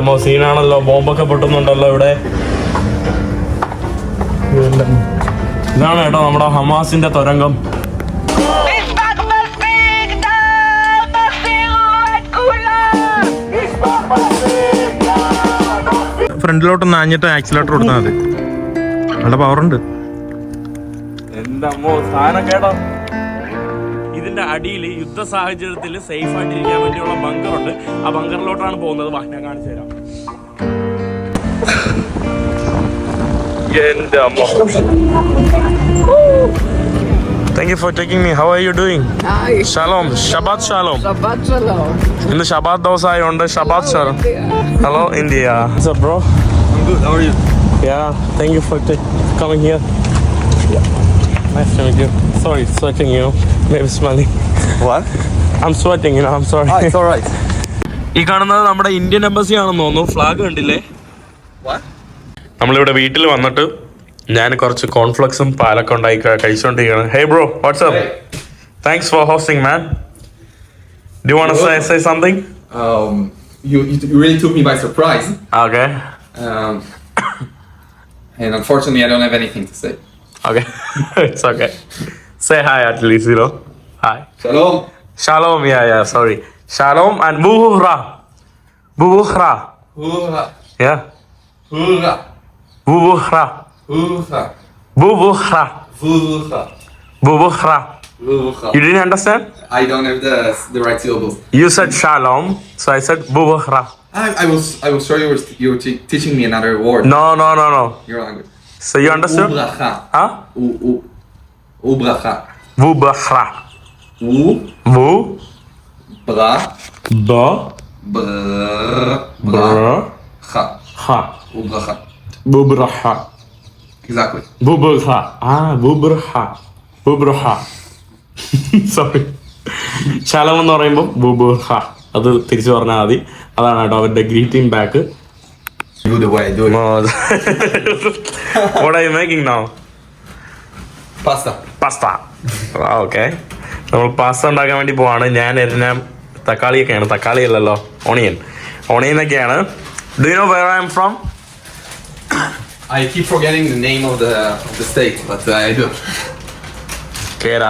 അമ്മോ സീനാണല്ലോ ബോംബൊക്കെ പൊട്ടുന്നുണ്ടല്ലോ ഇവിടെ. ഇതാണ് കേട്ടോ നമ്മുടെ ഹമാസിന്റെ തുരങ്കം. ഫ്രണ്ടിലോട്ട് നാഞ്ഞിട്ട് ആക്സിലേറ്റർ കൊടുത്താൽ മതി. നല്ല പവറുണ്ട് അമ്മോ സാധനം കേട്ടോ. ഇതിന്റെ അടിയിൽ യുദ്ധ സാഹചര്യത്തിൽ സേഫ് ആയിട്ടിരിക്കാൻ വേണ്ടിയുള്ള ബങ്കർ ഉണ്ട് ആ ബങ്കറിലോട്ടാണ് പോകുന്നത്. വാ ഞാൻ കാണിച്ചു തരാം. എന്റെ അമ്മോ. Thank you for taking me how are you doing shalom Shabbat shalom Shabbat shalom. ഇന്ന് ഷബാദ് ദിവസം ആയതുകൊണ്ട് Shabbat shalom hello India bro good. How are you? Yeah, thank you for t- coming here. Yeah. Nice to meet you. Sorry, sweating, you know. Maybe smelling. what I'm sweating, you know. I'm sorry. ah it's all right ഈ കാണുന്നത് നമ്മുടെ Indian embassy ആണെന്ന് തോന്നുന്നു flag കണ്ടില്ലേ നമ്മളിവിടെ വീട്ടിൽ വന്നിട്ട് ഞാൻ കുറച്ച് കോൺഫ്ലക്സും പാലൊക്കെ ഉണ്ടായി ക- കഴിച്ചുകൊണ്ടിരിക്കുകയാണ് hey bro WhatsApp thanks for hosting man do want say say something Um, you, you really took me by surprise. Okay. Um, and unfortunately, I don't have anything to say. Okay, it's okay Say hi at least, you know. Hi. Shalom. Shalom, yeah, yeah, sorry. Shalom and buhra. Buhra. Buhra. Yeah. Buhra. Buhra. Buhra. Buhra. Buhra. Buhra. You didn't understand? I don't have the, the right syllables. You said shalom, so I said buhra. I, I was I was sure you were you were teaching me another word. No, no, no, no. Your language. So you understand? Buhra. Huh? Ubracha. Buhra. U Bu. bra Ba. br Bra. cha. Ha. Ubracha. Bubraha. Exactly. Bubraha. Ah, Bubraha. Bubraha. Sorry shalom എന്ന് പറയുമ്പോൾ ബുബുഹ അത് തിരിച്ചു പറഞ്ഞാൽ മതി അതാണ് കേട്ടോ അവരുടെ greeting back. What are you making now? Pasta. Pasta okay നമ്മൾ പാസ്ത ഉണ്ടാക്കാൻ വേണ്ടി പോവാണ്. ഞാൻ എല്ലാം തക്കാളിയൊക്കെയാണ്. തക്കാളി അല്ലല്ലോ ഓണിയൻ ഓണിയൻ ഒക്കെയാണ് do you know where I am from I keep forgetting the name of the of the state, but I do. Kerala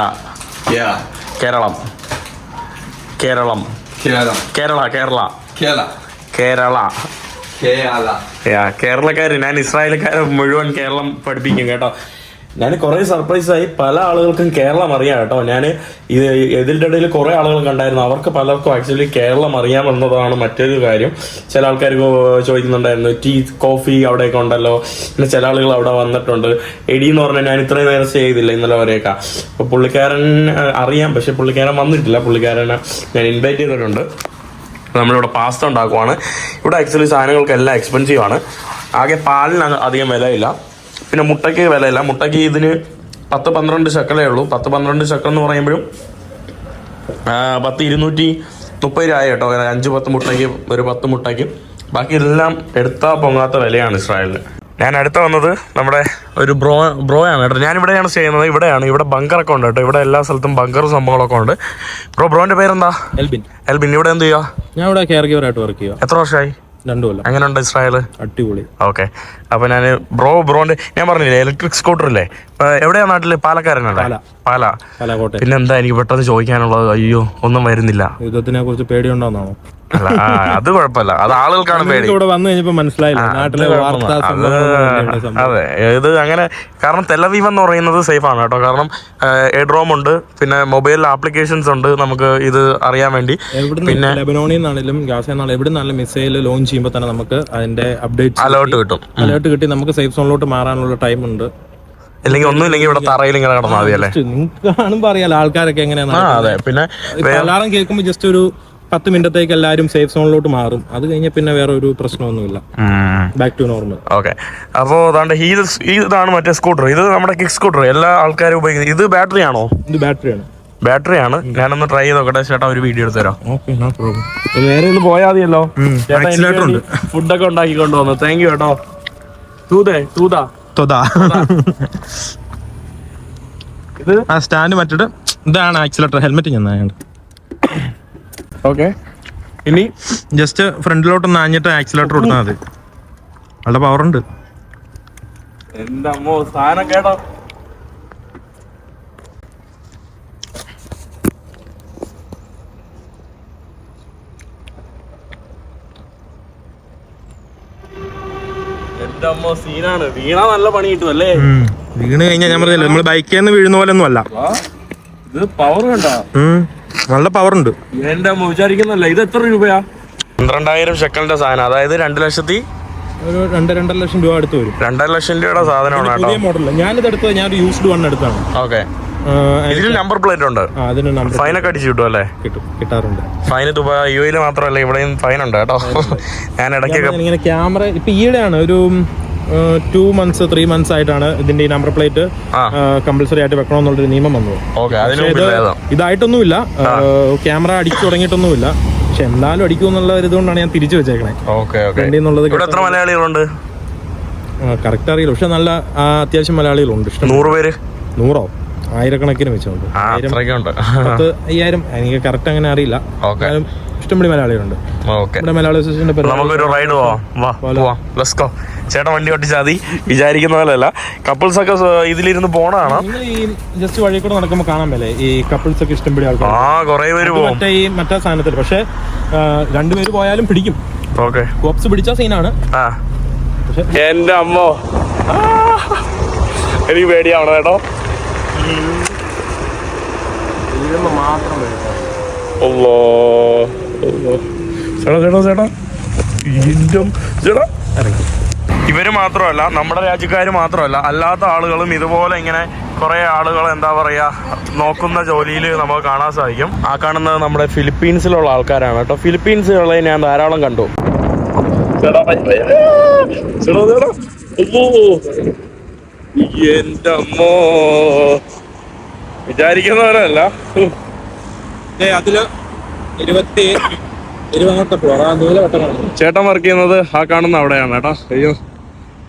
Yeah. Keralam Keralam Kerala. Kerala Kerala Kerala. Kerala Kerala. Yeah കേരളക്കാർ ഞാൻ ഇസ്രായേൽക്കാരെ മുഴുവൻ കേരളം പഠിപ്പിക്കും കേട്ടോ. ഞാൻ കുറെ surprise ആയി പല ആളുകൾക്കും കേരളം അറിയാം കേട്ടോ. ഞാൻ ഇത് ഇതിന്റെ ഇടയിൽ കുറെ ആളുകൾ കണ്ടായിരുന്നു. അവർക്ക് പലർക്കും ആക്ച്വലി കേരളം അറിയാം എന്നതാണ് മറ്റൊരു കാര്യം. ചില ആൾക്കാർ ചോദിക്കുന്നുണ്ടായിരുന്നു ടീ കോഫി അവിടെയൊക്കെ ഉണ്ടല്ലോ? പിന്നെ ചില ആളുകൾ അവിടെ വന്നിട്ടുണ്ട്. എടി എന്ന് പറഞ്ഞാൽ ഞാൻ ഇത്രയും നേരം ചെയ്തില്ല ഇന്നലെ വരെയൊക്കെ. അപ്പൊ പുള്ളിക്കാരൻ അറിയാം. പക്ഷെ പുള്ളിക്കാരൻ വന്നിട്ടില്ല. പുള്ളിക്കാരനെ ഞാൻ ഇൻവൈറ്റ് ചെയ്തിട്ടുണ്ട്. നമ്മളിവിടെ പാസ്ത ഉണ്ടാക്കുവാണ്. ഇവിടെ ആക്ച്വലി സാധനങ്ങൾക്കെല്ലാം എക്സ്പെൻസീവ് ആണ്. ആകെ പാലിന് അധികം വിലയില്ല. പിന്നെ മുട്ടയ്ക്ക് വിലയില്ല. മുട്ടയ്ക്ക് ഇതിന് പത്ത് പന്ത്രണ്ട് ശക്കലേ ഉള്ളൂ. പത്ത് പന്ത്രണ്ട് ശക്കൽ എന്ന് പറയുമ്പോഴും പത്ത് ഇരുന്നൂറ്റി മുപ്പത് രൂപ കേട്ടോ. അങ്ങനെ അഞ്ച് പത്ത് മുട്ടയ്ക്ക് ഒരു പത്ത് മുട്ടയ്ക്ക്. ബാക്കി എല്ലാം എടുത്താൽ പൊങ്ങാത്ത വിലയാണ് ഇസ്രായേലിന്. ഞാൻ അടുത്ത വന്നത് നമ്മുടെ ഒരു ബ്രോ ബ്രോ ആണ് കേട്ടോ. ഞാൻ ഇവിടെയാണ് ചെയ്യുന്നത്. ഇവിടെയാണ്. ഇവിടെ ബങ്കറൊക്കെ ഉണ്ട് കേട്ടോ. ഇവിടെ എല്ലാ സ്ഥലത്തും ബങ്കറും സംഭവങ്ങളൊക്കെ ഉണ്ട്. ബ്രോ ബ്രോന്റെ പേരെന്താ? എൽബിൻ. എൽബിൻ ഇവിടെ എന്ത് ചെയ്യുക ഞാൻ ഇവിടെ കെയർ ഗിവർ ആയിട്ട് വർക്ക് ചെയ്യുക എത്ര വർഷമായി? രണ്ടു കൊല്ലം എങ്ങനെയുണ്ട് ഇസ്രായേൽ അടിപൊളി. ഓക്കെ. അപ്പൊ ഞാൻ ബ്രോ ബ്രോന്റെ ഞാൻ പറഞ്ഞില്ലേ ഇലക്ട്രിക് സ്കൂട്ടർ അല്ലേ എവിടെയാ നാട്ടിൽ? പാലക്കാരനല്ലേ പാല. പാല. പിന്നെന്താ എനിക്ക് പെട്ടെന്ന് ചോദിക്കാനുള്ളത്? അയ്യോ ഒന്നും വരുന്നില്ല. യുദ്ധത്തിനെ കുറിച്ച് പേടിയുണ്ടോന്നാണോ? അത് കുഴപ്പമില്ല. അത് ആളുകൾക്കാണ് പേടി. ഇവിടെ വന്നു കഴിഞ്ഞപ്പോ മനസ്സിലായില്ല. നാട്ടിലെ അത് ഇത് അങ്ങനെ കാരണം തെലവീവ് എന്ന് പറയുന്നത് സേഫ് ആണ് കേട്ടോ. കാരണം എഡ്രോം ഉണ്ട് പിന്നെ മൊബൈൽ ആപ്ലിക്കേഷൻസ് ഉണ്ട് നമുക്ക് ഇത് അറിയാൻ വേണ്ടി. പിന്നെ ലെബനോണിൽ നിന്നാണെങ്കിലും ഗാസയിൽ നിന്നാണെങ്കിലും എവിടെ നിന്നാലും മിസൈൽ ലോഞ്ച് ചെയ്യുമ്പോൾ തന്നെ നമുക്ക് അതിന്റെ അപ്ഡേറ്റ് അലേർട്ട് കിട്ടും. അലേർട്ട് കിട്ടി. നമുക്ക് സേഫ് സോണിലോട്ട് മാറാനുള്ള ടൈം ഉണ്ട്. അല്ലെങ്കിൽ ഒന്നും ഇല്ലെങ്കിൽ ഇവിടെ തറയിൽ ഇങ്ങനെ കിടന്നാൽ മതി അല്ലേ? കാണുമ്പോൾ അറിയാലോ ആൾക്കാരൊക്കെ എങ്ങനെയാണ് അതെ. പിന്നെ അലാറം കേൾക്കുമ്പോൾ ജസ്റ്റ് ഒരു പത്ത് മിനിറ്റത്തേക്ക് എല്ലാവരും സേഫ് സോണിലോട്ട് മാറും. അത് കഴിഞ്ഞ പിന്നെ വേറെ ഒരു പ്രശ്നമൊന്നുമില്ല. ബാക്ക് ടു നോർമൽ ഓക്കെ അപ്പോൾ അതാണ്ട് ഈ ഇതാണ് മറ്റേ സ്കൂട്ടർ ഇത് നമ്മുടെ കിക്ക് സ്കൂട്ടർ എല്ലാ ആൾക്കാരും ഉപയോഗിക്കുന്നത്. ഇത് ബാറ്ററി ആണോ? ഇത് ബാറ്ററി ആണ്. ബാറ്ററി ആണ്. ഞാനൊന്ന് ട്രൈ ചെയ്ത് നോക്കട്ടെ. ചേട്ടാ ഒരു വീഡിയോ എടുത്ത് തരാം. ഓക്കെ നോ പ്രോബ്ലം നേരെ ഒന്ന് പോയാൽ മതിയല്ലോ. ഫുഡൊക്കെ ഉണ്ടാക്കി കൊണ്ടുവന്നു താങ്ക് യു കേട്ടോ. തൂതേ തൂതാ. തൂതാ. ഇത്? ആ സ്റ്റാൻഡ് മറ്റിട്ട്. ഇതാണ് ആക്സിലേറ്റർ ഹെൽമെറ്റ് ഞാൻ ഓക്കെ ഇനി ജസ്റ്റ് ഫ്രണ്ടിലോട്ട് ആഞ്ഞിട്ട് ആക്സിലേറ്റർ കൊടുത്താൽ മതി. നല്ല പവർ ഉണ്ട്. എന്റെ അമ്മോ സാധനം കേട്ടോ. സീനാണ്. വീണ നല്ല പണി കിട്ടും അല്ലേ വീണ് കഴിഞ്ഞാൽ ഞാൻ പറഞ്ഞല്ലോ നമ്മൾ ബൈക്കിൽ നിന്ന് വീഴുന്ന പോലെ ഒന്നും അല്ല ഇത് പവർ കണ്ട. നല്ല പവർ ഉണ്ട് എന്റെ അമ്മ വിചാരിക്കുന്നല്ല ഇത് എത്ര രൂപയാ? പന്ത്രണ്ടായിരം ഷെക്കലിന്റെ സാധനം. അതായത് രണ്ട് ലക്ഷത്തി ഒരു രണ്ട് രണ്ടര ലക്ഷം രൂപ അടുത്ത് വരും. രണ്ടര ലക്ഷം രൂപയുടെ സാധനമാണ് പുതിയ മോഡൽ ഞാനിത് എടുത്തത് ഞാൻ ഒരു യൂസ്ഡ് വൺ എടുത്താണ്. ഓക്കെ. ആ, ഇതിൽ നമ്പർ പ്ലേറ്റ് ഉണ്ട്. ആ, അതിന് നമ്പർ ഫൈനൊക്കെ അടിച്ചു കിട്ടും അല്ലേ? കിട്ടും കിട്ടാറുണ്ട്. ഫൈൻ ദുബായ് യു എയിൽ മാത്രമല്ല ഇവിടെയും ഫൈൻ ഉണ്ട് കേട്ടോ. ഞാൻ ഇടയ്ക്കൊക്കെ ഇങ്ങനെ ക്യാമറ ഇപ്പൊ ഈയിടെയാണ് ഒരു ടു മന്ത്സ് ത്രീ മന്ത്സ് ആയിട്ടാണ് ഇതിന്റെ ഈ നമ്പർ പ്ലേറ്റ്. കമ്പൽസറി ആയിട്ട് വെക്കണമെന്നുള്ളൊരു നിയമം വന്നത്. ഇത് ഇതായിട്ടൊന്നുമില്ല. ക്യാമറ അടിച്ചു തുടങ്ങിയിട്ടൊന്നുമില്ല. പക്ഷെ എന്തായാലും അടിക്കും എന്നുള്ള ഇതുകൊണ്ടാണ് ഞാൻ തിരിച്ചു വെച്ചേക്കണേ. എത്ര മലയാളികളുണ്ട്? കറക്റ്റ് അറിയില്ല. പക്ഷെ നല്ല അത്യാവശ്യം മലയാളികളുണ്ട്. ഇഷ്ടം. നൂറ് പേര്? നൂറോ? ആയിരക്കണക്കിന് വെച്ചുണ്ട്. പത്ത് അയ്യായിരം എനിക്ക് കറക്റ്റ് അങ്ങനെ അറിയില്ല. ഇഷ്ടംപടി മലയാളികളുണ്ട്. ഇവിടെ മലയാളി അസോസിയേഷന്റെ ചേട്ടൻ വണ്ടി ഓട്ടിച്ചാൽ മതി. വിചാരിക്കുന്ന പോലെയല്ല. കപ്പിൾസ് ഒക്കെ ഇതിലിരുന്ന് പോണാണ് ഈ ജസ്റ്റ് വഴി കൂടെ നടക്കുമ്പോൾ കാണാൻ മേലെ ഈ കപ്പിൾസ് ഒക്കെ ഇഷ്ടംപടി ആൾക്കാർ ആ കൊറേ പേര് പോകും മറ്റേ ഈ മറ്റേ സാധനത്തിൽ പക്ഷെ രണ്ടുപേര് പോയാലും പിടിക്കും. ഓക്കെ. കോപ്സ് പിടിച്ച സീനാണ്. ആ. എന്റെ അമ്മോ. എനിക്ക് പേടിയാവണം കേട്ടോ. മാത്രം അല്ലോ. ചേട്ടാ ചേട്ടാ ചേട്ടാ. അമ്മ- ചേട്ടാ. ഇറങ്ങി. ഇവർ മാത്രമല്ല നമ്മുടെ രാജ്യക്കാർ മാത്രമല്ല അല്ലാത്ത ആളുകളും ഇതുപോലെ ഇങ്ങനെ കുറെ ആളുകൾ എന്താ പറയാ നോക്കുന്ന ജോലിയിൽ നമുക്ക് കാണാൻ സാധിക്കും. ആ കാണുന്നത് നമ്മുടെ ഫിലിപ്പീൻസിലുള്ള ആൾക്കാരാണ് കേട്ടോ. ഫിലിപ്പീൻസുകളെ ഞാൻ ധാരാളം കണ്ടു. എന്റെ അമ്മോ. വിചാരിക്കുന്നവരല്ല. അതിൽ ഇരുപത്തി ചേട്ടൻ വർക്ക് ചെയ്യുന്നത് ആ കാണുന്ന അവിടെയാണ് കേട്ടോ. അയ്യോ.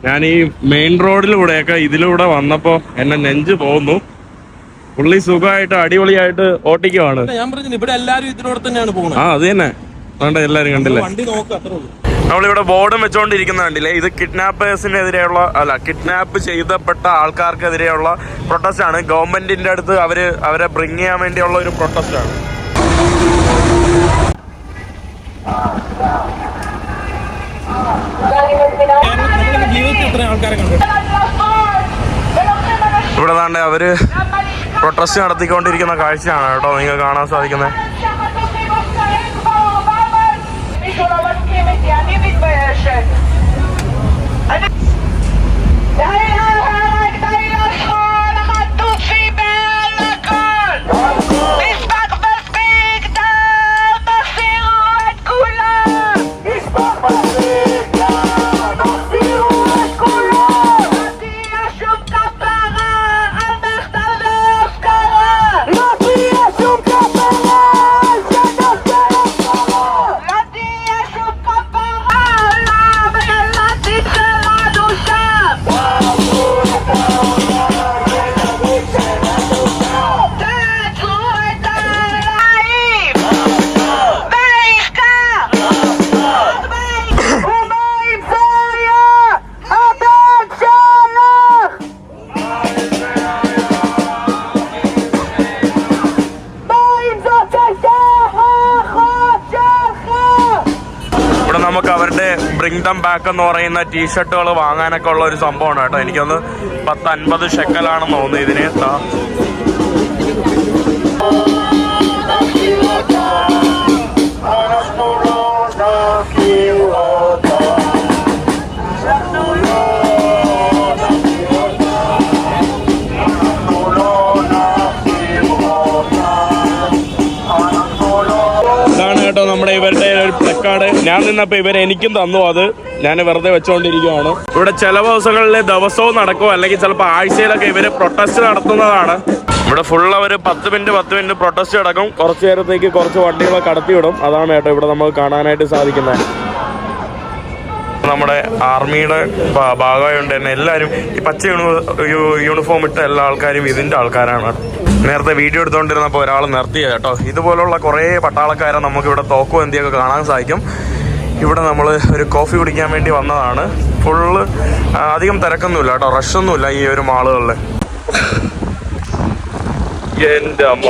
ഞാൻ ഈ മെയിൻ റോഡിലൂടെയൊക്കെ ഇതിലൂടെ വന്നപ്പോ എന്നെ നെഞ്ച് പോകുന്നു പുള്ളി സുഖമായിട്ട് അടിപൊളിയായിട്ട് ഓട്ടിക്കുവാണ്. ഞാൻ പറഞ്ഞു ഇവിടെ എല്ലാരും തന്നെയാണ് ആ പോകുന്നത് അത് തന്നെ. വേണ്ട എല്ലാരും കണ്ടില്ലേ? വണ്ടി നോക്കുക അത്രേ ഉള്ളൂ. നമ്മളിവിടെ ബോർഡും വെച്ചോണ്ടിരിക്കുന്ന കണ്ടില്ലേ ഇത് കിഡ്നാപ്പേഴ്സിനെതിരെയുള്ള അല്ല കിഡ്നാപ്പ് ചെയ്തപ്പെട്ട ആൾക്കാർക്കെതിരെയുള്ള പ്രൊട്ടസ്റ്റ് ആണ് ഗവൺമെന്റിന്റെ അടുത്ത് അവർ അവരെ ബ്രിങ് ചെയ്യാൻ വേണ്ടിയുള്ള ഒരു പ്രൊട്ടസ്റ്റ് ആണ് നമ്മുടെ ജീവിതത്തിൽ ആൾക്കാരെ കണ്ടു ഇവിടെ താണ്ട് അവർ പ്രൊട്ടസ്റ്റ് നടത്തിക്കൊണ്ടിരിക്കുന്ന കാഴ്ചയാണ് കേട്ടോ നിങ്ങൾക്ക് കാണാൻ സാധിക്കുന്നത്. ദം ബാക്ക് എന്ന് പറയുന്ന ടീഷർട്ടുകൾ വാങ്ങാനൊക്കെ ഉള്ള ഒരു സംഭവമാണ് കേട്ടോ. എനിക്കൊന്ന് പത്ത് അൻപത് ഷെക്കലാണെന്ന് തോന്നുന്നു ഇതിന്. ഞാൻ നിന്നപ്പോ ഇവരെ എനിക്കും തന്നു. അത് ഞാൻ വെറുതെ വെച്ചുകൊണ്ടിരിക്കുകയാണ് ഇവിടെ ചില ദിവസങ്ങളിൽ ദിവസവും നടക്കും. അല്ലെങ്കിൽ ചിലപ്പോൾ ആഴ്ചയിലൊക്കെ ഇവർ പ്രൊട്ടസ്റ്റ് നടത്തുന്നതാണ്. ഇവിടെ ഫുൾ അവർ പത്ത് മിനിറ്റ് പത്ത് മിനിറ്റ് പ്രൊട്ടസ്റ്റ് നടക്കും. കുറച്ച് നേരത്തേക്ക് കുറച്ച് വണ്ടികളൊക്കെ കടത്തിവിടും. അതാണ് കേട്ടോ ഇവിടെ നമുക്ക് കാണാനായിട്ട് സാധിക്കുന്നത്. നമ്മുടെ ആർമിയുടെ ഭാഗമായതുകൊണ്ട് തന്നെ എല്ലാവരും ഈ പച്ച യൂണിഫോം ഇട്ട എല്ലാ ആൾക്കാരും ഇതിന്റെ ആൾക്കാരാണ്. നേരത്തെ വീഡിയോ എടുത്തുകൊണ്ടിരുന്നപ്പോൾ ഒരാൾ നിർത്തിയ കേട്ടോ. ഇതുപോലുള്ള കുറേ പട്ടാളക്കാരെ നമുക്ക് ഇവിടെ തോക്കോ എന്തിയൊക്കെ കാണാൻ സാധിക്കും. ഇവിടെ നമ്മൾ ഒരു കോഫി കുടിക്കാൻ വേണ്ടി വന്നതാണ്. ഫുള്ള് അധികം തിരക്കൊന്നുമില്ല കേട്ടോ. റഷൊന്നുമില്ല ഈ ഒരു മാളുകളിൽ എന്റെ അമ്മ.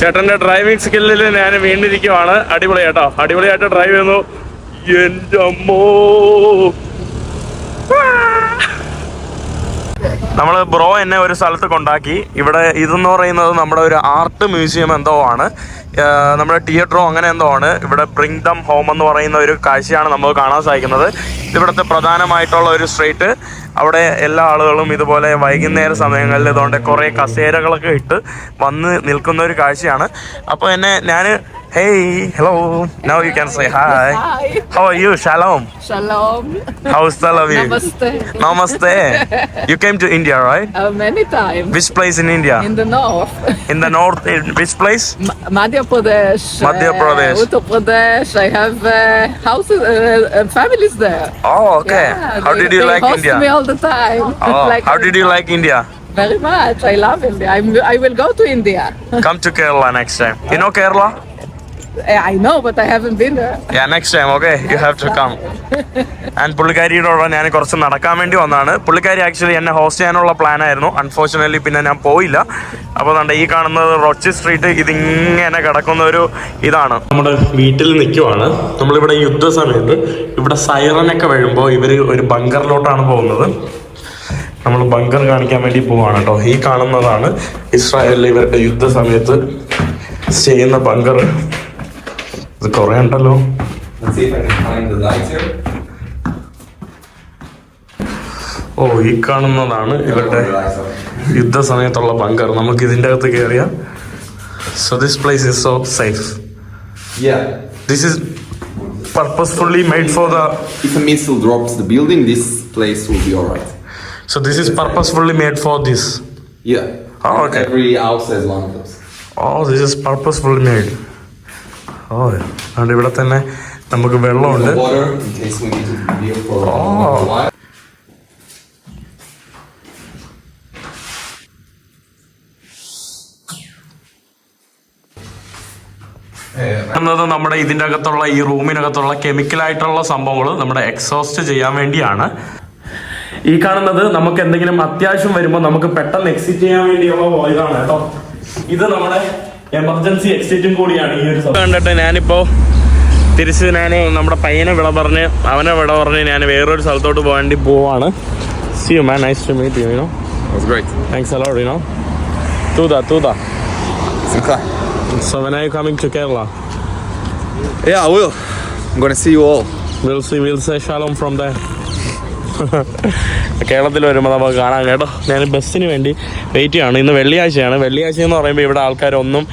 ചേട്ടന്റെ ഡ്രൈവിംഗ് സ്കില്ലിൽ ഞാൻ വീണ്ടിരിക്കുവാണ് അടിപൊളിയായിട്ടോ അടിപൊളിയായിട്ട് ഡ്രൈവ് ചെയ്യുന്നു. എന്റെ അമ്മോ. നമ്മൾ ബ്രോ എന്നെ ഒരു സ്ഥലത്ത് കൊണ്ടാക്കി. ഇവിടെ ഇതെന്ന് പറയുന്നത് നമ്മുടെ ഒരു ആർട്ട് മ്യൂസിയം എന്തോ ആണ്. നമ്മുടെ തിയേറ്ററോ അങ്ങനെ എന്തോ ആണ്. ഇവിടെ ബ്രിങ് ദം ഹോം എന്ന് പറയുന്ന ഒരു കാഴ്ചയാണ് നമുക്ക് കാണാൻ സാധിക്കുന്നത്. ഇവിടുത്തെ പ്രധാനമായിട്ടുള്ള ഒരു സ്ട്രീറ്റ് അവിടെ എല്ലാ ആളുകളും ഇതുപോലെ വൈകുന്നേര സമയങ്ങളിൽ ഇതുകൊണ്ട് കുറേ കസേരകളൊക്കെ ഇട്ട് വന്ന് നിൽക്കുന്ന ഒരു കാഴ്ചയാണ്. അപ്പോൾ എന്നെ ഞാൻ hey hello now you can say hi how are you shalom how's namaste you came to India which place in India in the north which place Madhya Pradesh Madhya Pradesh Uttar Pradesh I have house families there oh okay how did you like India the time. Oh, Like how did you uh, like India? Very much. I love India. I'm, I will go to India. Come to Kerala next time. You know Kerala? I know but I have been there. Yeah, next time, okay? You have to come. And പുള്ളിക്കാരിയോടെ ഞാൻ കുറച്ച് നടക്കാൻ വേണ്ടി വന്നതാണ്. പുള്ളിക്കാരി actually എന്നെ host ചെയ്യാനുള്ള plan ആയിരുന്നു. Unfortunately പിന്നെ ഞാൻ പോയില്ല. അപ്പോൾ കണ്ട ഈ കാണുന്നത് റൊച്ചി സ്ട്രീറ്റ് ഇതിങ്ങനെ കിടക്കുന്ന ഒരു ഇതാണ്. നമ്മുടെ വീട്ടിൽ നിൽക്കുവാണ്. നമ്മളിവിടെ യുദ്ധസമയത്ത് ഇവിടെ സൈറനൊക്കെ വരുമ്പോൾ ഇവർ ഒരു ബങ്കറിലോട്ടാണ് പോകുന്നത്. നമ്മൾ ബങ്കർ കാണിക്കാൻ വേണ്ടി പോവാണ് കേട്ടോ. ഈ കാണുന്നതാണ് ഇസ്രായേലിൽ ഇവരുടെ യുദ്ധസമയത്ത് ചെയ്യുന്ന ബങ്കർ ഇത് കുറേ ഉണ്ടല്ലോ. ഓ ഈ കാണുന്നതാണ് ഇവരുടെ are. യുദ്ധസമയത്തുള്ള ബങ്കർ നമുക്ക് ഇതിന്റെ അകത്ത് കയറിയ so this place is so safe Yeah. This is purposefully made for the. If a missile drops the building, this place will be alright. So this is purposefully made for this. Yeah. Oh, okay. Every house has one of those. Oh, this is purposefully made oh അതുകൊണ്ട് ഇവിടെ തന്നെ നമുക്ക് വെള്ളമുണ്ട്. എന്നത് നമ്മുടെ ഇതിന്റെ അകത്തുള്ള ഈ റൂമിനകത്തുള്ള കെമിക്കലായിട്ടുള്ള സംഭവങ്ങൾ നമ്മുടെ എക്സോസ്റ്റ് ചെയ്യാൻ വേണ്ടിയാണ്. ഈ കാണുന്നത് നമുക്ക് എന്തെങ്കിലും അത്യാവശ്യം വരുമ്പോൾ നമുക്ക് പെട്ടെന്ന് എക്സിറ്റ് ചെയ്യാൻ വേണ്ടിയുള്ള ഇതാണ് കേട്ടോ. ഇത് നമ്മുടെ എമർജൻസി എക്സിറ്റും കൂടിയാണ് ഈ ഒരു കണ്ടിട്ട് ഞാനിപ്പോ തിരിച്ച് ഞാൻ നമ്മുടെ പയ്യനെ വിള പറഞ്ഞ് അവനെ വിള പറഞ്ഞ് ഞാൻ വേറൊരു സ്ഥലത്തോട്ട് പോകാണ്ടി പോവാണ് see you man nice to meet you you know was great. Thanks hello you know തൂത തൂത So so when I coming to Kerala Yeah, I will. I'm gonna see you all. Will see. Will say shalom from the കേരളത്തിൽ വരുമ്പോൾ നമുക്ക് കാണാം കേട്ടോ. ഞാൻ ബസ്സിന് വേണ്ടി വെയിറ്റ് ചെയ്യാണ് ഇന്ന് വെള്ളിയാഴ്ചയാണ്. വെള്ളിയാഴ്ച എന്ന് പറയുമ്പോൾ ഇവിടെ ആൾക്കാരൊന്നും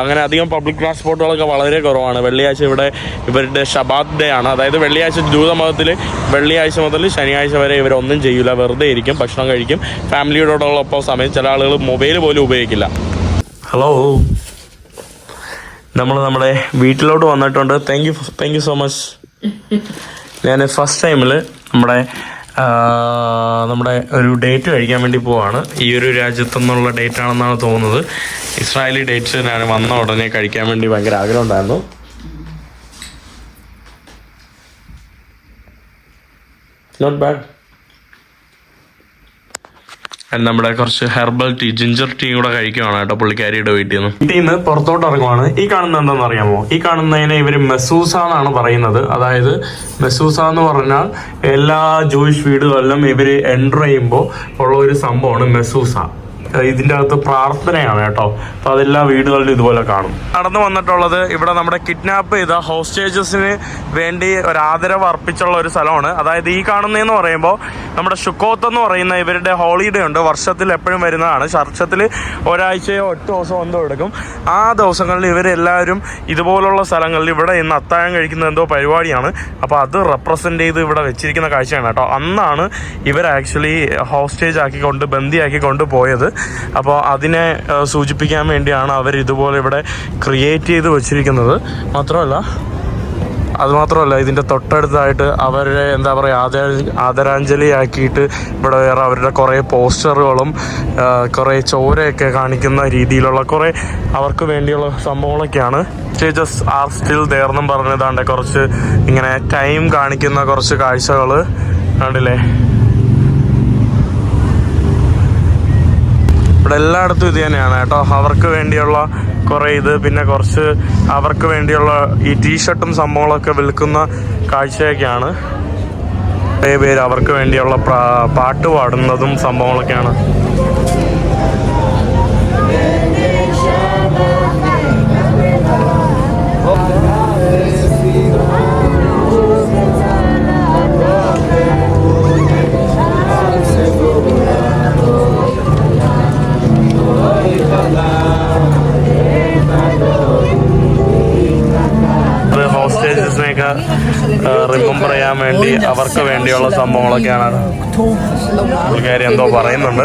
അങ്ങനെ അധികം പബ്ലിക് ട്രാൻസ്പോർട്ടുകളൊക്കെ വളരെ കുറവാണ്. വെള്ളിയാഴ്ച ഇവിടെ ഇവരുടെ ഷബാദ് ഡേ ആണ്. അതായത് വെള്ളിയാഴ്ച ജൂത മതത്തിൽ വെള്ളിയാഴ്ച മുതൽ ശനിയാഴ്ച വരെ ഇവരൊന്നും ചെയ്യില്ല വെറുതെ ഇരിക്കും ഭക്ഷണം കഴിക്കും. ഫാമിലിയോടൊപ്പം സമയം ചില ആളുകൾ മൊബൈൽ പോലും ഉപയോഗിക്കില്ല. ഹലോ നമ്മൾ നമ്മുടെ വീട്ടിലോട്ട് വന്നിട്ടുണ്ട്. Thank you thank you so much ഞാൻ ഫസ്റ്റ് ടൈമിൽ നമ്മുടെ നമ്മുടെ ഒരു ഡേറ്റ് കഴിക്കാൻ വേണ്ടി പോവാണ്. ഈ ഒരു രാജ്യത്തു നിന്നുള്ള ഡേറ്റ് ആണെന്നാണ് തോന്നുന്നത്. ഇസ്രായേലി ഡേറ്റ്സ് ഞാൻ വന്ന ഉടനെ കഴിക്കാൻ വേണ്ടി ഭയങ്കര ആഗ്രഹം ഉണ്ടായിരുന്നു. നോട്ട് ബാഡ് നമ്മുടെ കുറച്ച് ഹെർബൽ ടീ ജിഞ്ചർ ടീ കൂടെ കഴിക്കുവാണ് കേട്ടോ പുള്ളിക്കാരിയുടെ വീട്ടിൽ നിന്ന്. വീട്ടിൽ നിന്ന് പുറത്തോട്ട് ഇറങ്ങുവാണ്. ഈ കാണുന്ന എന്താണെന്ന് അറിയാമോ? ഈ കാണുന്നതിനെ ഇവർ മെസൂസ എന്നാണ് പറയുന്നത്. അതായത് മെസൂസ എന്ന് പറഞ്ഞാൽ എല്ലാ ജൂയിഷ് വീടുകളിലും ഇവർ എന്റർ ചെയ്യുമ്പോൾ ഉള്ള ഒരു സംഭവമാണ് മെസൂസ. ഇതിന്റെ അകത്ത് പ്രാർത്ഥനയാണ് കേട്ടോ. അപ്പൊ അതെല്ലാ വീടുകളിലും ഇതുപോലെ കാണും. നടന്നു വന്നിട്ടുള്ളത് ഇവിടെ നമ്മുടെ കിഡ്നാപ്പ് ചെയ്ത ഹോസ്റ്റേജസിന് വേണ്ടി ഒരു ആദരവ് അർപ്പിച്ചുള്ള ഒരു സ്ഥലമാണ്. അതായത് ഈ കാണുന്നതെന്ന് പറയുമ്പോൾ നമ്മുടെ ഷുക്കോത്ത് എന്ന് പറയുന്ന ഇവരുടെ ഹോളിഡേ ഉണ്ട്. വർഷത്തിൽ എപ്പോഴും വരുന്നതാണ്. വർഷത്തിൽ ഒരാഴ്ചയോ ഒറ്റ ദിവസമോ എന്തോ എടുക്കും. ആ ദിവസങ്ങളിൽ ഇവരെല്ലാവരും ഇതുപോലുള്ള സ്ഥലങ്ങളിൽ ഇവിടെ ഇന്ന് അത്താഴം കഴിക്കുന്ന എന്തോ പരിപാടിയാണ്. അപ്പോൾ അത് റെപ്രസെന്റ് ചെയ്ത് ഇവിടെ വെച്ചിരിക്കുന്ന കാഴ്ചയാണ് കേട്ടോ. അന്നാണ് ഇവർ ആക്ച്വലി ഹോസ്റ്റേജ് ആക്കിക്കൊണ്ട് ബന്ദിയാക്കിക്കൊണ്ട് പോയത്. അപ്പോൾ അതിനെ സൂചിപ്പിക്കാൻ വേണ്ടിയാണ് അവർ ഇതുപോലെ ഇവിടെ ക്രിയേറ്റ് ചെയ്ത് വെച്ചിരിക്കുന്നത്. മാത്രമല്ല അതുമാത്രമല്ല ഇതിന്റെ തൊട്ടടുത്തായിട്ട് അവരെ എന്താ പറയുക ആദര ആദരാഞ്ജലി ആക്കിയിട്ട് ഇവിടെ വേറെ അവരുടെ കുറേ പോസ്റ്ററുകളും കുറേ ചോരയൊക്കെ കാണിക്കുന്ന രീതിയിലുള്ള കുറേ അവർക്ക് വേണ്ടിയുള്ള സംഭവങ്ങളൊക്കെയാണ്. സ്റ്റേജസ് ആർ സ്റ്റിൽ ദേർന്നും പറഞ്ഞതാണ്ട് കുറച്ച് ഇങ്ങനെ ടൈം കാണിക്കുന്ന കുറച്ച് കാഴ്ചകൾ കണ്ടില്ലേ? ഇവിടെ എല്ലായിടത്തും ഇത് തന്നെയാണ് കേട്ടോ. അവർക്ക് വേണ്ടിയുള്ള കുറേ ഇത് പിന്നെ കുറച്ച് അവർക്ക് വേണ്ടിയുള്ള ഈ ടീഷർട്ടും സംഭവങ്ങളൊക്കെ വിൽക്കുന്ന കാഴ്ചയൊക്കെയാണ്. കുറേ പേര് അവർക്ക് വേണ്ടിയുള്ള പാട്ട് പാടുന്നതും സംഭവങ്ങളൊക്കെയാണ്. റിമെമ്പർ ചെയ്യാൻ വേണ്ടി അവർക്ക് വേണ്ടിയുള്ള സംഭവങ്ങളൊക്കെയാണ് പുള്ളിക്കാരി എന്തോ പറയുന്നുണ്ട്.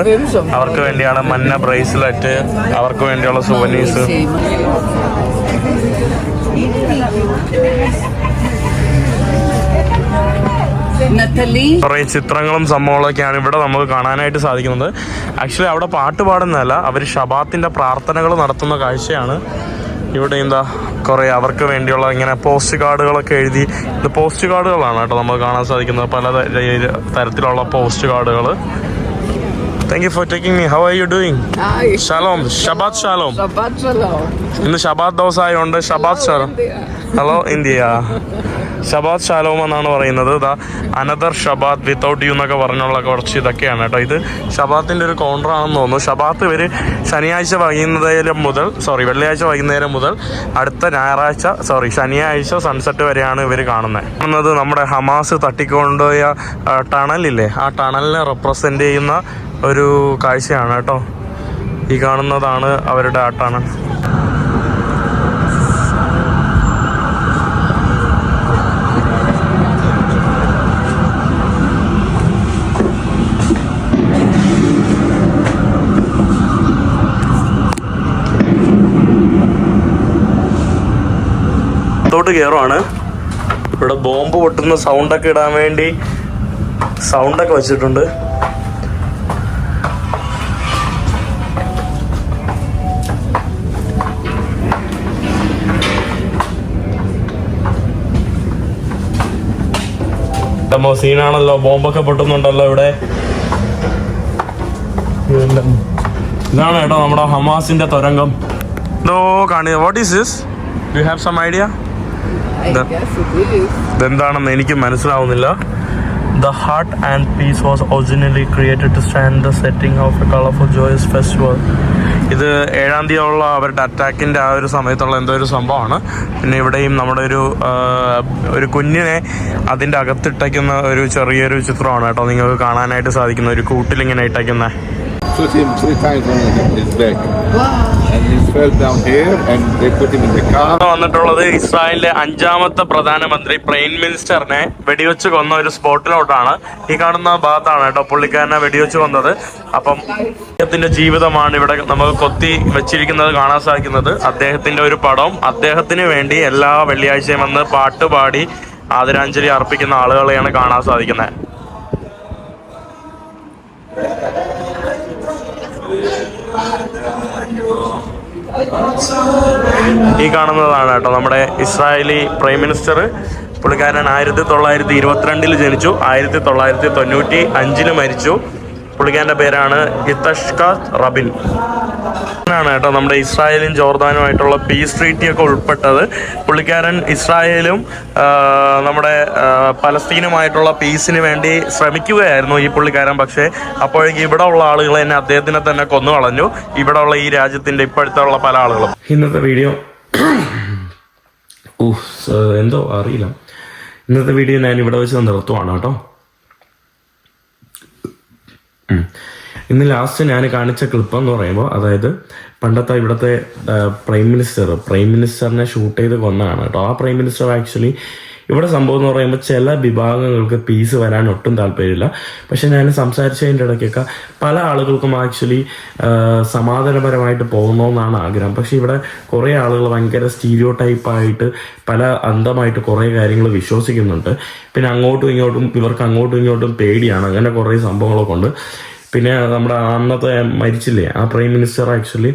അവർക്ക് വേണ്ടിയാണ് മഞ്ഞ ബ്രേസ്ലെറ്റ് അവർക്ക് വേണ്ടിയുള്ള സുവനീസ്. കുറേ ചിത്രങ്ങളും സംഭവങ്ങളൊക്കെയാണ് ഇവിടെ നമുക്ക് കാണാനായിട്ട് സാധിക്കുന്നത്. ആക്ച്വലി അവിടെ പാട്ട് പാടുന്നതല്ല അവർ ഷബാത്തിന്റെ പ്രാർത്ഥനകൾ നടത്തുന്ന കാഴ്ചയാണ്. ഇവിടെ എന്താ കുറേ അവർക്ക് വേണ്ടിയുള്ള ഇങ്ങനെ പോസ്റ്റ് കാർഡുകളൊക്കെ എഴുതി ഇത് പോസ്റ്റ് കാർഡുകളാണ് കേട്ടോ നമുക്ക് കാണാൻ സാധിക്കുന്നത്. പല തരത്തിലുള്ള പോസ്റ്റ് കാർഡുകൾ thank you for taking me how are you doing shalom Shabbat shalom. ഇന്ന് Shabbat ദിവസമായതുകൊണ്ട് Shabbat shalom hello India Shabbat shalom എന്നാണ് പറയുന്നത്. ഇതാ അനദർ ഷബാദ് വിത്തൗട്ട് യു എന്നൊക്കെ പറഞ്ഞുള്ള കുറച്ച് ഇതൊക്കെയാണ് കേട്ടോ. ഇത് ഷബാത്തിന്റെ ഒരു കൗണ്ടർ ആണെന്ന് തോന്നുന്നു. ഷബാത്ത് ഇവർ ശനിയാഴ്ച വൈകുന്നേരം മുതൽ സോറി വെള്ളിയാഴ്ച വൈകുന്നേരം മുതൽ അടുത്ത ഞായറാഴ്ച സോറി ശനിയാഴ്ച സൺസെറ്റ് വരെയാണ് ഇവർ കാണുന്നത്. കാണുന്നത് നമ്മുടെ ഹമാസ് തട്ടിക്കൊണ്ടുപോയ ടണലില്ലേ ആ ടണലിനെ റെപ്രസെന്റ് ചെയ്യുന്ന ഒരു കാഴ്ചയാണ് കേട്ടോ. ഈ കാണുന്നതാണ് അവരുടെ ആ ടണൽ ത്തോട്ട് കയറുവാണ് ഇവിടെ ബോംബ് പൊട്ടുന്ന സൗണ്ടൊക്കെ ഇടാൻ വേണ്ടി സൗണ്ടൊക്കെ വെച്ചിട്ടുണ്ട്. നമ്മ സീനാണല്ലോ ബോംബൊക്കെ പൊട്ടുന്നുണ്ടല്ലോ ഇവിടെ. ഇതാണ് കേട്ടോ നമ്മുടെ ഹമാസിന്റെ തുരങ്കം. ഇതോ കാണി what is this you have some idea I The- guess it is. ഇതെന്താണെന്ന് എനിക്ക് മനസ്സിലാവുന്നില്ല. The heart and peace was originally created to stand the setting of a colourful joyous festival ഇത് ഏഴാം തീയതി ഉള്ള അവരുടെ അറ്റാക്കിന്റെ ആ ഒരു സമയത്തുള്ള എന്തോ ഒരു സംഭവമാണ്. പിന്നെ ഇവിടെയും നമ്മുടെ ഒരു ഒരു കുഞ്ഞിനെ അതിന്റെ അകത്തിട്ടയ്ക്കുന്ന ഒരു ചെറിയൊരു ചിത്രമാണ് കേട്ടോ. നിങ്ങൾക്ക് കാണാനായിട്ട് സാധിക്കുന്ന ഒരു കൂട്ടിലിങ്ങനെ ഇട്ടയ്ക്കുന്ന വന്നിട്ടുള്ളത് ഇസ്രായേലിലെ അഞ്ചാമത്തെ പ്രധാനമന്ത്രി പ്രൈം മിനിസ്റ്ററിനെ വെടിവെച്ച് കൊന്ന ഒരു സ്പോട്ടിലോട്ടാണ്. ഈ കാണുന്ന ഭാഗത്താണ് കേട്ടോ പുള്ളിക്കാരനെ വെടിവെച്ച് കൊന്നത്. അപ്പം അദ്ദേഹത്തിന്റെ ജീവിതമാണ് ഇവിടെ നമുക്ക് കൊത്തി വെച്ചിരിക്കുന്നത് കാണാൻ സാധിക്കുന്നത്. അദ്ദേഹത്തിന്റെ ഒരു പടം അദ്ദേഹത്തിന് വേണ്ടി എല്ലാ വെള്ളിയാഴ്ചയും വന്ന് പാട്ട് പാടി ആദരാഞ്ജലി അർപ്പിക്കുന്ന ആളുകളെയാണ് കാണാൻ സാധിക്കുന്നത്. ഈ കാണുന്നതാണ് കേട്ടോ നമ്മുടെ ഇസ്രായേലി പ്രൈം മിനിസ്റ്റർ. പുള്ളിക്കാരൻ ആയിരത്തി തൊള്ളായിരത്തി ഇരുപത്തിരണ്ടിൽ ജനിച്ചു. ആയിരത്തി തൊള്ളായിരത്തി തൊണ്ണൂറ്റി അഞ്ചിൽ മരിച്ചു. പുള്ളിക്കാരന്റെ പേരാണ് ഇത്തഷ്ക റബിൻ. ആണ് കേട്ടോ നമ്മുടെ ഇസ്രായേലും ജോർദാനുമായിട്ടുള്ള പീസ് ട്രീറ്റി ഒക്കെ ഉൾപ്പെട്ടത്. പുള്ളിക്കാരൻ ഇസ്രായേലും നമ്മുടെ പലസ്തീനുമായിട്ടുള്ള പീസിന് വേണ്ടി ശ്രമിക്കുകയായിരുന്നു ഈ പുള്ളിക്കാരൻ. പക്ഷേ അപ്പോഴേക്ക് ഇവിടെ ഉള്ള ആളുകൾ തന്നെ അദ്ദേഹത്തിനെ തന്നെ കൊന്നു കളഞ്ഞു. ഇവിടെ ഉള്ള ഈ രാജ്യത്തിന്റെ ഇപ്പോഴത്തെ ഉള്ള പല ആളുകളും. ഇന്നത്തെ വീഡിയോ എന്തോ അറിയില്ല. ഇന്നത്തെ വീഡിയോ ഞാൻ ഇവിടെ വെച്ച് നിർത്തുവാണ് കേട്ടോ. ഇന്ന് ലാസ്റ്റ് ഞാൻ കാണിച്ച ക്ലിപ്പ് എന്ന് പറയുമ്പോൾ അതായത് പണ്ടത്തെ ഇവിടുത്തെ പ്രൈം മിനിസ്റ്റർ പ്രൈം മിനിസ്റ്ററിനെ ഷൂട്ട് ചെയ്ത് കൊന്നാണ് കേട്ടോ. ആ പ്രൈം മിനിസ്റ്റർ ആക്ച്വലി ഇവിടെ സംഭവം എന്ന് പറയുമ്പോൾ ചില വിഭാഗങ്ങൾക്ക് പീസ് വരാൻ ഒട്ടും താല്പര്യമില്ല. പക്ഷെ ഞാൻ സംസാരിച്ചതിന്റെ ഇടയ്ക്കൊക്കെ പല ആളുകൾക്കും ആക്ച്വലി സമാധാനപരമായിട്ട് പോകണമെന്നാണ് ആഗ്രഹം. പക്ഷെ ഇവിടെ കുറേ ആളുകൾ ഭയങ്കര സ്റ്റീരിയോ ടൈപ്പായിട്ട് പല അന്ധമായിട്ട് കുറേ കാര്യങ്ങൾ വിശ്വസിക്കുന്നുണ്ട്. പിന്നെ അങ്ങോട്ടും ഇങ്ങോട്ടും ഇവർക്ക് അങ്ങോട്ടും ഇങ്ങോട്ടും പേടിയാണ്. അങ്ങനെ കുറേ സംഭവങ്ങളൊക്കെ ഉണ്ട്. പിന്നെ നമ്മുടെ അന്നത്തെ മരിച്ചില്ലേ ആ പ്രൈം മിനിസ്റ്റർ ആക്ച്വലി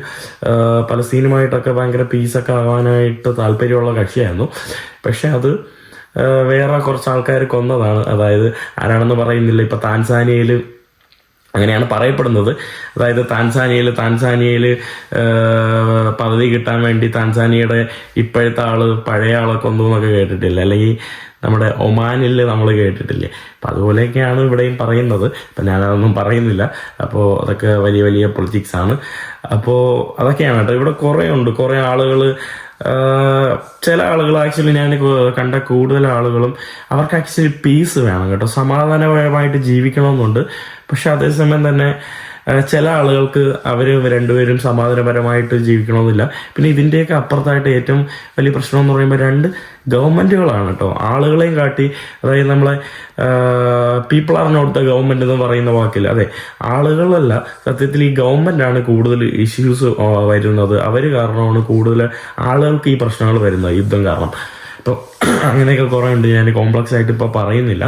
പലസ്തീനുമായിട്ടൊക്കെ ഭയങ്കര പീസൊക്കെ ആവാനായിട്ട് താല്പര്യമുള്ള കക്ഷിയായിരുന്നു. പക്ഷെ അത് വേറെ കുറച്ച് ആൾക്കാർ കൊന്നതാണ്. അതായത് ആരാണെന്ന് പറയുന്നില്ല. ഇപ്പൊ താൻസാനിയയിൽ അങ്ങനെയാണ് പറയപ്പെടുന്നത്. അതായത് താൻസാനിയയിൽ താൻസാനിയയിൽ പദവി കിട്ടാൻ വേണ്ടി താൻസാനിയയുടെ ഇപ്പോഴത്തെ ആൾ പഴയ ആളെ കൊന്നു എന്നൊക്കെ കേട്ടിട്ടില്ല? അല്ലെങ്കിൽ നമ്മുടെ ഒമാനിൽ നമ്മൾ കേട്ടിട്ടില്ലേ? അപ്പം അതുപോലെയൊക്കെയാണ് ഇവിടെയും പറയുന്നത്. അപ്പം ഞാനതൊന്നും പറയുന്നില്ല. അപ്പോൾ അതൊക്കെ വലിയ വലിയ പൊളിറ്റിക്സ് ആണ്. അപ്പോൾ അതൊക്കെയാണ് കേട്ടോ. ഇവിടെ കുറേ ഉണ്ട്. കുറേ ആളുകൾ ചില ആളുകൾ ആക്ച്വലി ഞാൻ കണ്ട കൂടുതൽ ആളുകളും അവർക്ക് ആക്ച്വലി പീസ് വേണം കേട്ടോ. സമാധാനപരമായിട്ട് ജീവിക്കണമെന്നുണ്ട്. പക്ഷെ അതേസമയം തന്നെ ചില ആളുകൾക്ക് അവർ രണ്ടുപേരും സമാധാനപരമായിട്ട് ജീവിക്കണമെന്നില്ല. പിന്നെ ഇതിന്റെയൊക്കെ അപ്പുറത്തായിട്ട് ഏറ്റവും വലിയ പ്രശ്നം എന്ന് പറയുമ്പോൾ രണ്ട് ഗവൺമെന്റുകളാണ് കേട്ടോ ആളുകളെയും കാട്ടി അതായത് നമ്മളെ people are not the government എന്ന് പറയുന്ന വാക്കിൽ. അതെ ആളുകളല്ല. സത്യത്തിൽ ഈ ഗവൺമെന്റാണ് കൂടുതൽ ഇഷ്യൂസ് വരുന്നത്. അവർ കാരണമാണ് കൂടുതൽ ആളുകൾക്ക് ഈ പ്രശ്നങ്ങൾ വരുന്നത് യുദ്ധം കാരണം. അപ്പോൾ അങ്ങനെയൊക്കെ കുറേ ഉണ്ട്. ഞാൻ കോംപ്ലക്സ് ആയിട്ട് ഇപ്പോൾ പറയുന്നില്ല.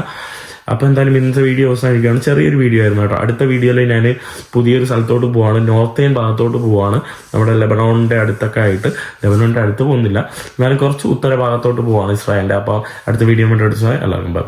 അപ്പോൾ എന്തായാലും ഇന്നത്തെ വീഡിയോ അവസാനിക്കുകയാണ്. ചെറിയൊരു വീഡിയോ ആയിരുന്നു കേട്ടോ. അടുത്ത വീഡിയോയിൽ ഞാൻ പുതിയൊരു സ്ഥലത്തോട്ട് പോവാണ്. നോർത്തേൺ ഭാഗത്തോട്ട് പോവാണ്. നമ്മുടെ ലെബനോണിന്റെ അടുത്തൊക്കെ ആയിട്ട്. ലെബനോണിന്റെ അടുത്ത് പോകുന്നില്ല. എന്നാലും കുറച്ച് ഉത്തര ഭാഗത്തോട്ട് പോവാണ് ഇസ്രായേലിന്റെ അപ്പോൾ അടുത്ത വീഡിയോ അടുത്ത എല്ലാവർക്കും ബൈ